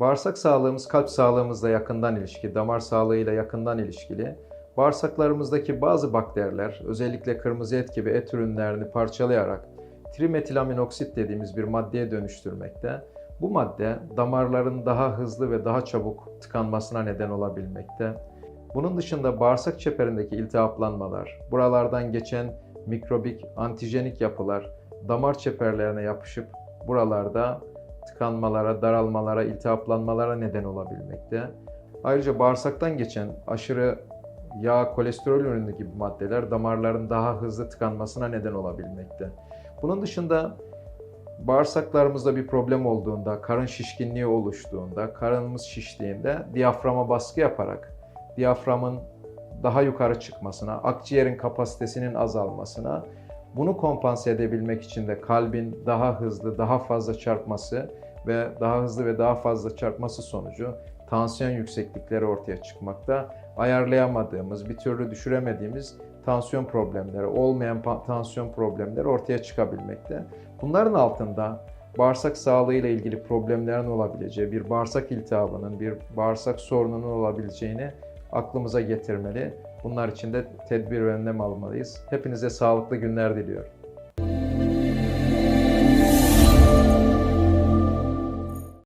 Bağırsak sağlığımız kalp sağlığımızla yakından ilişki, damar sağlığıyla yakından ilişkili. Bağırsaklarımızdaki bazı bakteriler, özellikle kırmızı et gibi et ürünlerini parçalayarak trimetilaminoksit dediğimiz bir maddeye dönüştürmekte. Bu madde damarların daha hızlı ve daha çabuk tıkanmasına neden olabilmekte. Bunun dışında bağırsak çeperindeki iltihaplanmalar, buralardan geçen mikrobik, antijenik yapılar damar çeperlerine yapışıp buralarda tıkanmalara, daralmalara, iltihaplanmalara neden olabilmekte. Ayrıca bağırsaktan geçen aşırı yağ, kolesterol ürünü gibi maddeler damarların daha hızlı tıkanmasına neden olabilmekte. Bunun dışında bağırsaklarımızda bir problem olduğunda, karın şişkinliği oluştuğunda, karınımız şiştiğinde diyaframa baskı yaparak diyaframın daha yukarı çıkmasına, akciğerin kapasitesinin azalmasına, bunu kompanse edebilmek için de kalbin daha hızlı, daha fazla çarpması ve daha hızlı ve daha fazla çarpması sonucu tansiyon yükseklikleri ortaya çıkmakta. Ayarlayamadığımız, bir türlü düşüremediğimiz tansiyon problemleri, olmayan tansiyon problemleri ortaya çıkabilmekte. Bunların altında bağırsak sağlığı ile ilgili problemlerin olabileceği, bir bağırsak iltihabının, bir bağırsak sorununun olabileceğini aklımıza getirmeli. Bunlar için de tedbir ve önlem almalıyız. Hepinize sağlıklı günler diliyorum.